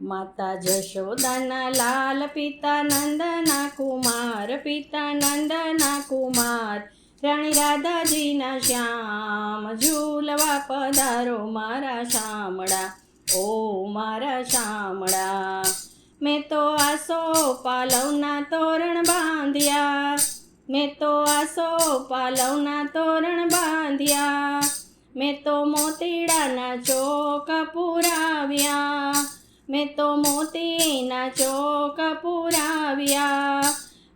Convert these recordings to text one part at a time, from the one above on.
માતા જશોદાના લાલ પિતા નંદના કુમાર, પિતા નંદના કુમાર. રાણી રાધાજીના શ્યામ, ઝૂલવા પધારો મારા શામળા. ઓ મારા શામળા, મેં તો આસો પાલવના તોરણ બાંધ્યા. મેં તો આસો પાલવના તોરણ બાંધ્યા. મેં તો મોતીડાના ચોક પુરાવ્યા. મેં તો મોતીના ચોક પુરાવ્યા.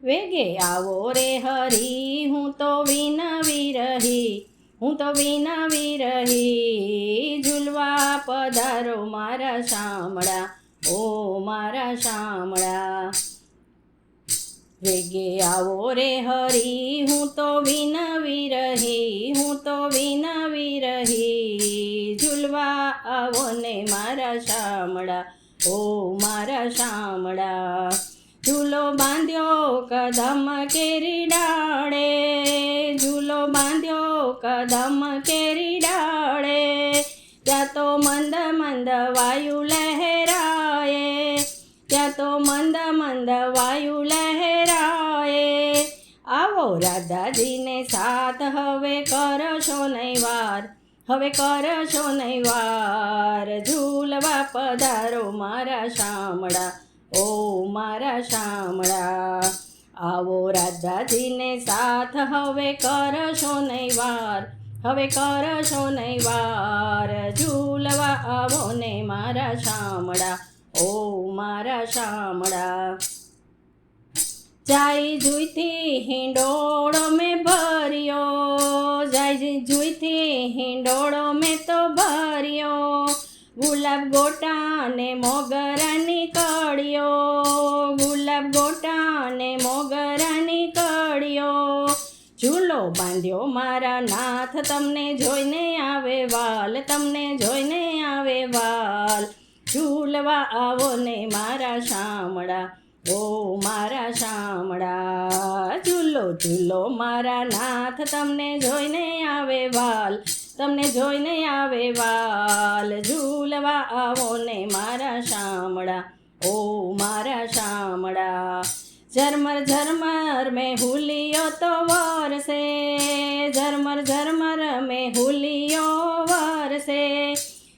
વેગે આવો રે હરી, હું તો વિનાવી રહી, હું તો વિનાવી રહી. ઝૂલવા પધારો મારા શામળા, ઓ મારા શામળા. વેગે આવો રે હરી, હું તો વિનાવી રહી, હું તો વિનાવી રહી. ઝૂલવા આવો ને મારા શામળા ઓ મારા શામળા, ઝૂલો બાંધ્યો કદમ કેરી ડાળે, ઝૂલો બાંધ્યો કદમ કેરી ડાળે, ત્યાં તો મંદ મંદ વાયુ લહેરાએ ત્યાં તો મંદ મંદ વાયુ લહેરાએ આવો રાધાજીને સાથ હવે કરશો નહીં વાર હવે કરશો નહીં વાર ઝૂલવા પધારો મારા શામળા, ઓ મારા શામળા. આવો રાધાજીને સાથ હવે કરશો નહીં વાર હવે કરશો નહીં વાર ઝૂલવા આવો ને મારા શામળા, ઓ મારા શામળા. જાય જોઈતી હિંડોળો મેં ભર્યો, જાય જુઈથી હિંડોળો મેં તો ભર્યો, ગુલાબ ગોટા ને મોગરાની કળીઓ ગુલાબ ગોટા ને મોગરાની કળીઓ ઝૂલો બાંધ્યો મારા નાથ, તમને જોઈને આવે વાલ, તમને જોઈને આવે વાલ. ઝૂલવા આવો ને મારા શામળા ઓ મારા શામળા ઝૂલો ઝૂલો મારા નાથ, તમને જોઈને આવે વાલ, તમને જોઈને આવે વાલ, ઝૂલવા આવો ને મારા શામળા, ઓ મારા શામળા. ઝરમર ઝરમર, મેં હુલિયો તો વરસે, ઝરમર ઝરમર, મેં હુલિયો વરસે,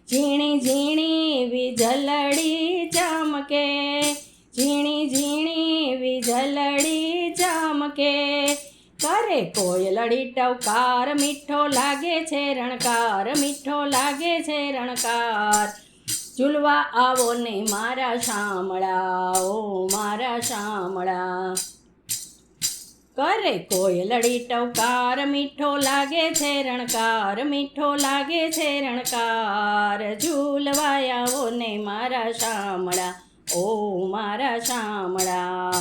ઝીણી ઝીણી, વિજલડી ચમકે ચમકે કરે કોયલડી ટવકાર મીઠો લાગે છે, રણકાર મીઠો લાગે છે, રણકાર. ઝૂલવા આવો ને મારા શામળા ઓ મારા શામળા. કરે કોયલડી ટવકાર મીઠો લાગે છે, રણકાર મીઠો લાગે છે, રણકાર. ઝૂલવા આવો ને મારા શામળા, ઓ મારા શામળા.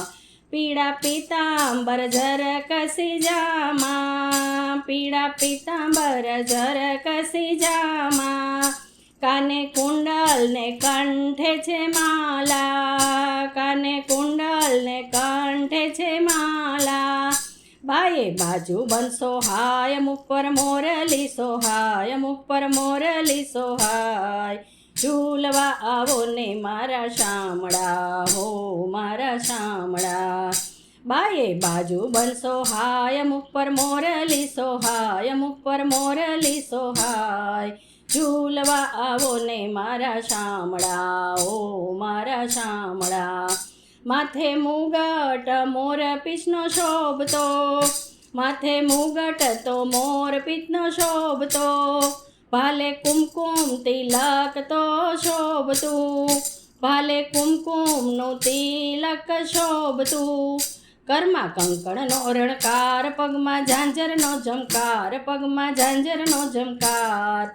પીળા પીતાંબર જર કસી જામા પીળા પીતાંબર જર કસી જામા. કાને કુંડલ ને કંઠે છે માલા, કાને કુંડલ ને કંઠે છે માલા. બાએ બાજુ બનશો હાય ઉપર મોરલી સોહાય ઉપર મોરલી સોહાય ઝૂલવા આવો ને મારા શામળા, હો મારા શામળા. બાએ બાજુ બનશો, હાય ઉપર મોરલી સોહાય ઉપર મોરલી સોહાય ઝૂલવા આવો ને મારા શામળા ઓ મારા શામળા. માથે મુગટ મોર પીસનો શોભતો, માથે મુગટ તો મોર પીતનો શોભતો. ભાલે કુમકુમ તિલક તો શોભતું. ભાલે કુમકુમનું તિલક શોભતું. કરમાં કંકણનો રણકાર, પગમાં ઝાંઝરનો ઝમકાર, પગમાં ઝાંઝરનો ઝમકાર.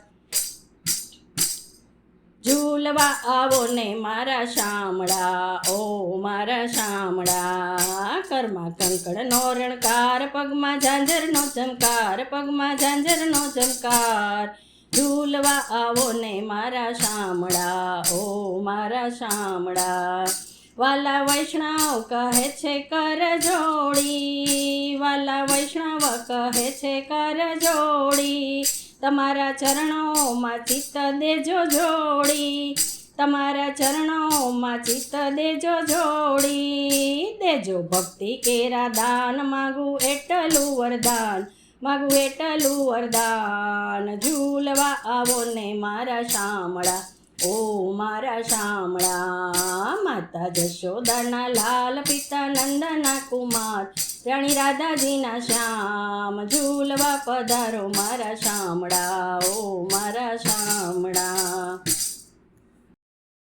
ઝૂલવા આવો ને મારા શામળા, ઓ મારા શામળા. કરમાં કંકણનો રણકાર, પગમાં ઝાંઝરનો ઝમકાર, પગમાં ઝાંઝરનો ઝમકાર. ઝૂલવા આવો ને મારા શામળા, ઓ મારા શામળા. વાલા વૈષ્ણવ કહે છે, કર જોડી. વાલા વૈષ્ણવ કહે છે, કર જોડી. તમારા ચરણોમાં ચિત્ત દેજો જોડી. તમારા ચરણોમાં ચિત્ત દેજો જોડી. દેજો ભક્તિ કેરા દાન, માગું એટલું વરદાન. માગું એટલું વરદાન. ઝૂલવા આવો ને મારા શામળા. ઓ મારા શામળા. માતા જશોદાના લાલ પિતા નંદના કુમાર. રાણી રાધાજીના શ્યામ. ઝૂલવા પધારો મારા શામળા. ઓ મારા શામળા.